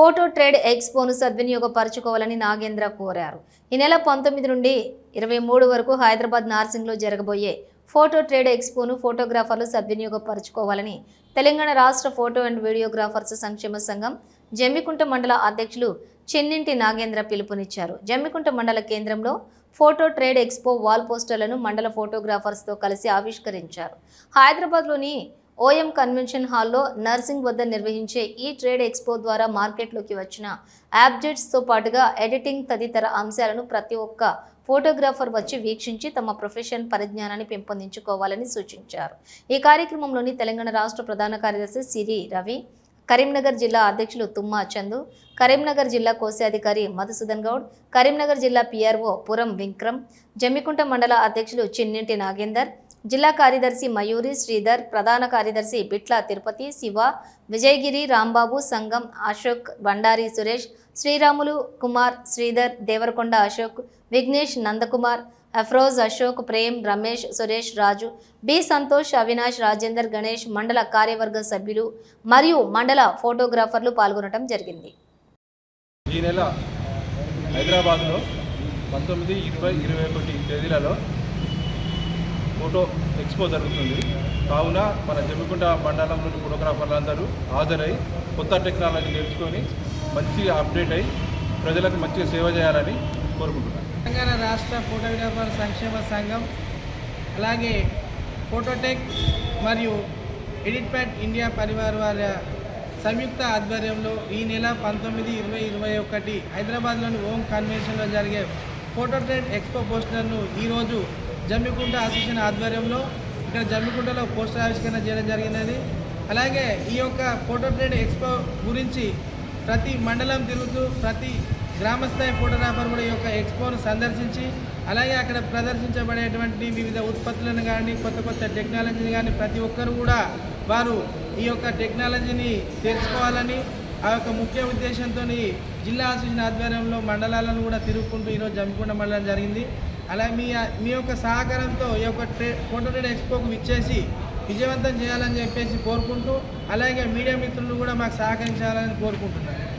Photo trade ఎక్స్పోను సద్వినియోగపరచుకోవాలని నాగేంద్ర కోరారు. ఈ నెల పంతొమ్మిది నుండి ఇరవై మూడు వరకు హైదరాబాద్ నార్సింగ్లో జరగబోయే ఫోటో ట్రేడ్ ఎక్స్పోను ఫోటోగ్రాఫర్లు సద్వినియోగపరచుకోవాలని తెలంగాణ రాష్ట్ర ఫోటో అండ్ వీడియోగ్రాఫర్స్ సంక్షేమ సంఘం జమ్మికుంట మండల అధ్యక్షులు చెన్నింటి నాగేంద్ర పిలుపునిచ్చారు. జమ్మికుంట మండల కేంద్రంలో ఫోటో ట్రేడ్ ఎక్స్పో వాల్ పోస్టర్లను మండల ఫోటోగ్రాఫర్స్తో కలిసి ఆవిష్కరించారు. హైదరాబాద్లోని ఓఎం కన్వెన్షన్ హాల్లో నర్సింగ్ వద్ద నిర్వహించే ఈ ట్రేడ్ ఎక్స్పో ద్వారా మార్కెట్లోకి వచ్చిన యాబ్జెట్స్తో పాటుగా ఎడిటింగ్ తదితర అంశాలను ప్రతి ఒక్క ఫోటోగ్రాఫర్ వచ్చి వీక్షించి తమ ప్రొఫెషన్ పరిజ్ఞానాన్ని పెంపొందించుకోవాలని సూచించారు. ఈ కార్యక్రమంలోని తెలంగాణ రాష్ట్ర ప్రధాన కార్యదర్శి సిరి రవి కరీంనగర్ జిల్లా అధ్యక్షులు తుమ్మా చందు కరీంనగర్ జిల్లా కోశాధికారి మధుసూదన్ గౌడ్ కరీంనగర్ జిల్లా పిఆర్ఓ పురం విక్రమ్ జమ్మికుంట మండల అధ్యక్షులు చిన్నింటి నాగేందర్ జిల్లా కార్యదర్శి మయూరి శ్రీధర్ ప్రధాన కార్యదర్శి బిట్ల తిరుపతి శివ విజయగిరి రాంబాబు సంగం అశోక్ బండారి సురేష్ శ్రీరాములు కుమార్ శ్రీధర్ దేవరకొండ అశోక్ విఘ్నేష్ నందకుమార్ అఫ్రోజ్ అశోక్ ప్రేమ్ రమేష్ సురేష్ రాజు బి సంతోష్ అవినాష్ రాజేందర్ గణేష్ మండల కార్యవర్గ సభ్యులు మరియు మండల ఫోటోగ్రాఫర్లు పాల్గొనడం జరిగింది. ఈ నెల హైదరాబాద్లో పంతొమ్మిది ఇరవై ఇరవై ఒకటి తేదీలలో ఫోటో ఎక్స్పో జరుగుతుంది. కావున మన జమ్మికుంట మండలంలోని ఫోటోగ్రాఫర్లందరూ హాజరై కొత్త టెక్నాలజీ నేర్చుకొని మంచిగా అప్డేట్ అయి ప్రజలకు మంచిగా సేవ చేయాలని కోరుకుంటున్నాను తెలంగాణ రాష్ట్ర ఫోటోగ్రాఫర్ సంక్షేమ సంఘం అలాగే ఫోటోటెక్ మరియు ఎడిట్ ప్యాడ్ ఇండియా పరివార్ వారి సంయుక్త ఆధ్వర్యంలో ఈ నెల పంతొమ్మిది ఇరవై ఇరవై ఒకటి హైదరాబాద్లోని ఓం కన్వెన్షన్లో జరిగే ఫోటో ట్రేడ్ ఎక్స్పో పోస్టర్ను ఈరోజు జమ్మికుంట అసోసియేషన్ ఆధ్వర్యంలో ఇక్కడ జమ్మికుంటలో పోస్టర్ ఆవిష్కరణ చేయడం జరిగినది. అలాగే ఈ యొక్క ఫోటో ట్రేడ్ ఎక్స్పో గురించి ప్రతి మండలం తిరుగుతూ ప్రతి గ్రామస్థాయి ఫోటోగ్రాఫర్ కూడా ఈ యొక్క ఎక్స్పోను సందర్శించి అలాగే అక్కడ ప్రదర్శించబడేటువంటి వివిధ ఉత్పత్తులను కానీ కొత్త కొత్త టెక్నాలజీని కానీ ప్రతి ఒక్కరు కూడా వారు ఈ యొక్క టెక్నాలజీని తెలుసుకోవాలని ఆ యొక్క ముఖ్య ఉద్దేశంతో జిల్లా అసోసియేషన్ ఆధ్వర్యంలో మండలాలను కూడా తిరుగుకుంటూ ఈరోజు జమ్మికుంట మండలం జరిగింది. అలా మీ మీ యొక్క సహకారంతో ఈ యొక్క ట్రే ఫోటో ట్రేడ్ ఎక్స్పోకు విచ్చేసి విజయవంతం చేయాలని చెప్పేసి కోరుకుంటూ అలాగే మీడియా మిత్రులు కూడా మాకు సహకరించాలని కోరుకుంటున్నాను.